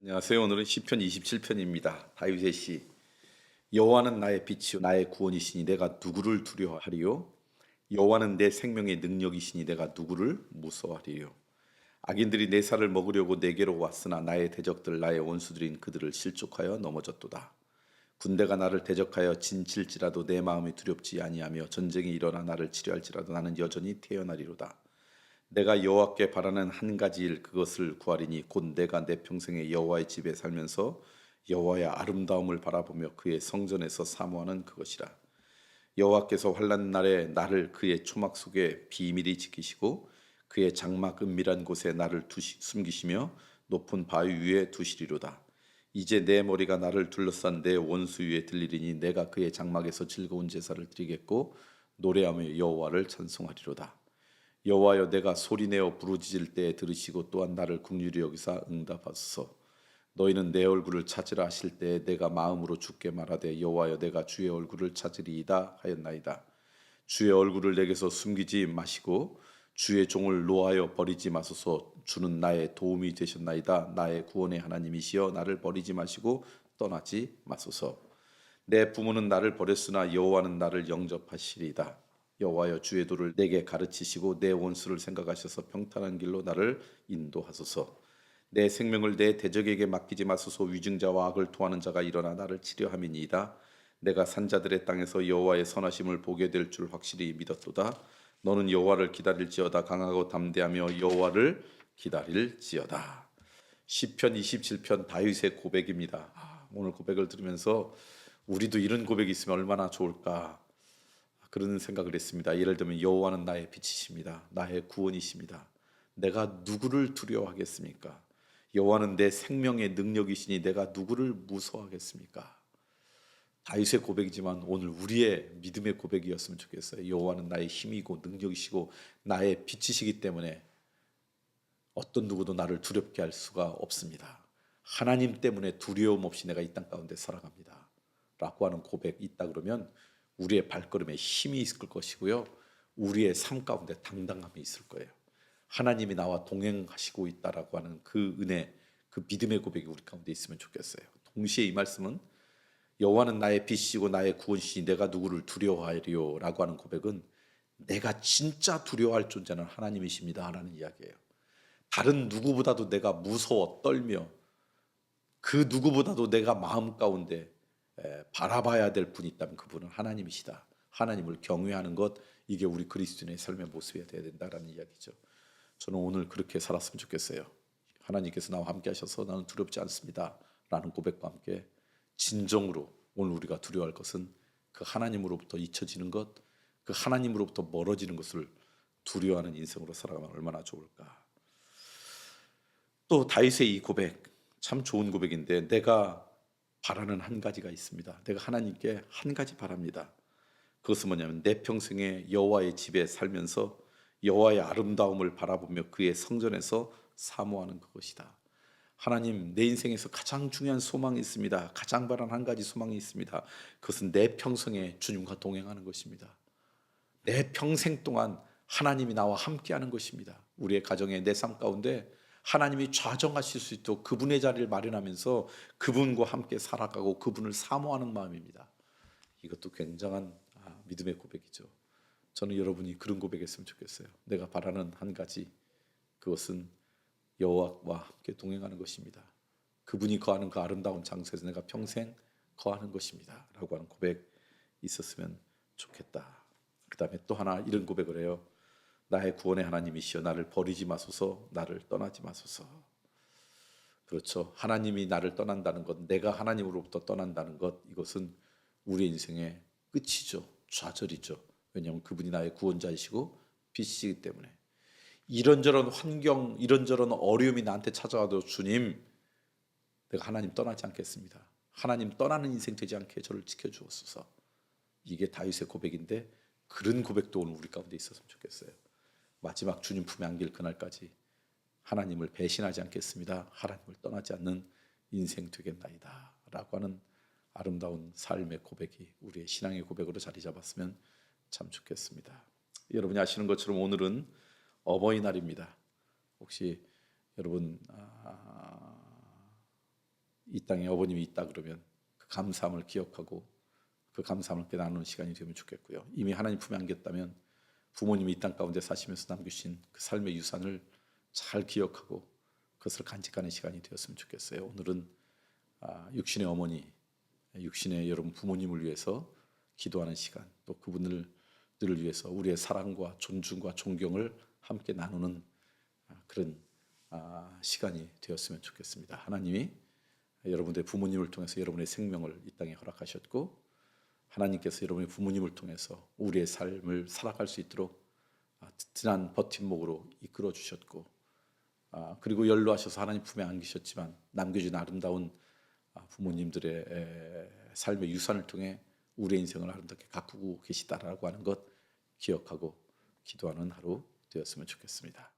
안녕하세요. 오늘은 시편 27편입니다. 다윗의 시. 여호와는 나의 빛이요 나의 구원이시니 내가 누구를 두려워하리요? 여호와는 내 생명의 능력이시니 내가 누구를 무서워하리요? 악인들이 내 살을 먹으려고 내게로 왔으나 나의 대적들 나의 원수들인 그들을 실족하여 넘어졌도다. 군대가 나를 대적하여 진칠지라도 내 마음이 두렵지 아니하며 전쟁이 일어나 나를 치료할지라도 나는 여전히 태어나리로다. 내가 여호와께 바라는 한 가지 일 그것을 구하리니 곧 내가 내 평생에 여호와의 집에 살면서 여호와의 아름다움을 바라보며 그의 성전에서 사모하는 그것이라. 여호와께서 환난 날에 나를 그의 초막 속에 비밀히 지키시고 그의 장막 은밀한 곳에 나를 두시, 숨기시며 높은 바위 위에 두시리로다. 이제 내 머리가 나를 둘러싼 내 원수 위에 들리리니 내가 그의 장막에서 즐거운 제사를 드리겠고 노래하며 여호와를 찬송하리로다 여호와여 내가 소리내어 부르짖을 때에 들으시고 또한 나를 국률이 여기사 응답하소서. 너희는 내 얼굴을 찾으라 하실 때에 내가 마음으로 주께 말하되 여호와여 내가 주의 얼굴을 찾으리이다 하였나이다. 주의 얼굴을 내게서 숨기지 마시고 주의 종을 노하여 버리지 마소서. 주는 나의 도움이 되셨나이다. 나의 구원의 하나님이시여 나를 버리지 마시고 떠나지 마소서. 내 부모는 나를 버렸으나 여호와는 나를 영접하시리이다 여호와여 주의 도를 내게 가르치시고 내 원수를 생각하셔서 평탄한 길로 나를 인도하소서. 내 생명을 내 대적에게 맡기지 마소서 위증자와 악을 토하는 자가 일어나 나를 치려함이니이다. 내가 산자들의 땅에서 여호와의 선하심을 보게 될 줄 확실히 믿었도다. 너는 여호와를 기다릴지어다 강하고 담대하며 여호와를 기다릴지어다. 시편 27편 다윗의 고백입니다. 아, 오늘 고백을 들으면서 우리도 이런 고백이 있으면 얼마나 좋을까 그런 생각을 했습니다. 예를 들면 여호와는 나의 빛이십니다. 나의 구원이십니다. 내가 누구를 두려워하겠습니까? 여호와는 내 생명의 능력이시니 내가 누구를 무서워하겠습니까? 다윗의 고백이지만 오늘 우리의 믿음의 고백이었으면 좋겠어요. 여호와는 나의 힘이고 능력이시고 나의 빛이시기 때문에 어떤 누구도 나를 두렵게 할 수가 없습니다. 하나님 때문에 두려움 없이 내가 이 땅 가운데 살아갑니다. 라고 하는 고백이 있다 그러면 우리의 발걸음에 힘이 있을 것이고요. 우리의 삶 가운데 당당함이 있을 거예요. 하나님이 나와 동행하시고 있다라고 하는 그 은혜, 그 믿음의 고백이 우리 가운데 있으면 좋겠어요. 동시에 이 말씀은 여호와는 나의 빛이고 나의 구원이시니 내가 누구를 두려워하리요라고 하는 고백은 내가 진짜 두려워할 존재는 하나님이십니다라는 이야기예요. 다른 누구보다도 내가 무서워 떨며 그 누구보다도 내가 마음 가운데 바라봐야 될 분이 있다면 그분은 하나님이시다. 하나님을 경외하는 것 이게 우리 그리스도인의 삶의 모습이 되어야 된다라는 이야기죠. 저는 오늘 그렇게 살았으면 좋겠어요. 하나님께서 나와 함께 하셔서 나는 두렵지 않습니다. 라는 고백과 함께 진정으로 오늘 우리가 두려워할 것은 그 하나님으로부터 잊혀지는 것, 그 하나님으로부터 멀어지는 것을 두려워하는 인생으로 살아가면 얼마나 좋을까. 또 다윗의 이 고백 참 좋은 고백인데 내가 바라는 한 가지가 있습니다. 내가 하나님께 한 가지 바랍니다. 그것은 뭐냐면 내 평생에 여호와의 집에 살면서 여호와의 아름다움을 바라보며 그의 성전에서 사모하는 그것이다. 하나님 내 인생에서 가장 중요한 소망이 있습니다. 가장 바라는 한 가지 소망이 있습니다. 그것은 내 평생에 주님과 동행하는 것입니다. 내 평생 동안 하나님이 나와 함께하는 것입니다. 우리의 가정에 내 삶 가운데 하나님이 좌정하실 수 있도록 그분의 자리를 마련하면서 그분과 함께 살아가고 그분을 사모하는 마음입니다. 이것도 굉장한 아, 믿음의 고백이죠. 저는 여러분이 그런 고백했으면 좋겠어요. 내가 바라는 한 가지 그것은 여호와와 함께 동행하는 것입니다. 그분이 거하는 그 아름다운 장소에서 내가 평생 거하는 것입니다.라고 하는 고백 있었으면 좋겠다. 그다음에 또 하나 이런 고백을 해요. 나의 구원의 하나님이시여 나를 버리지 마소서 나를 떠나지 마소서. 그렇죠. 하나님이 나를 떠난다는 것 내가 하나님으로부터 떠난다는 것 이것은 우리 인생의 끝이죠. 좌절이죠. 왜냐하면 그분이 나의 구원자이시고 빛이기 때문에. 이런저런 환경 이런저런 어려움이 나한테 찾아와도 주님 내가 하나님 떠나지 않겠습니다. 하나님 떠나는 인생 되지 않게 저를 지켜주옵소서. 이게 다윗의 고백인데 그런 고백도 오늘 우리 가운데 있었으면 좋겠어요 마지막 주님 품에 안길 그날까지 하나님을 배신하지 않겠습니다. 하나님을 떠나지 않는 인생 되겠나이다. 라고 하는 아름다운 삶의 고백이 우리의 신앙의 고백으로 자리 잡았으면 참 좋겠습니다. 여러분이 아시는 것처럼 오늘은 어버이날입니다. 혹시 여러분 아, 이 땅에 어머님이 있다 그러면 그 감사함을 기억하고 그 감사함을 나누는 시간이 되면 좋겠고요. 이미 하나님 품에 안겼다면 부모님이 이 땅 가운데 사시면서 남기신 그 삶의 유산을 잘 기억하고 그것을 간직하는 시간이 되었으면 좋겠어요. 오늘은 아, 육신의 어머니, 육신의 여러분 부모님을 위해서 기도하는 시간, 또 그분들을 위해서 우리의 사랑과 존중과 존경을 함께 나누는 아, 그런 아, 시간이 되었으면 좋겠습니다. 하나님이 여러분들의 부모님을 통해서 여러분의 생명을 이 땅에 허락하셨고 하나님께서 여러분의 부모님을 통해서 우리의 삶을 살아갈 수 있도록 아, 든든한 버팀목으로 이끌어 주셨고 아, 그리고 연로하셔서 하나님 품에 안기셨지만 남겨진 아름다운 아, 부모님들의 에, 삶의 유산을 통해 우리의 인생을 아름답게 가꾸고 계시다라고 하는 것 기억하고 기도하는 하루 되었으면 좋겠습니다.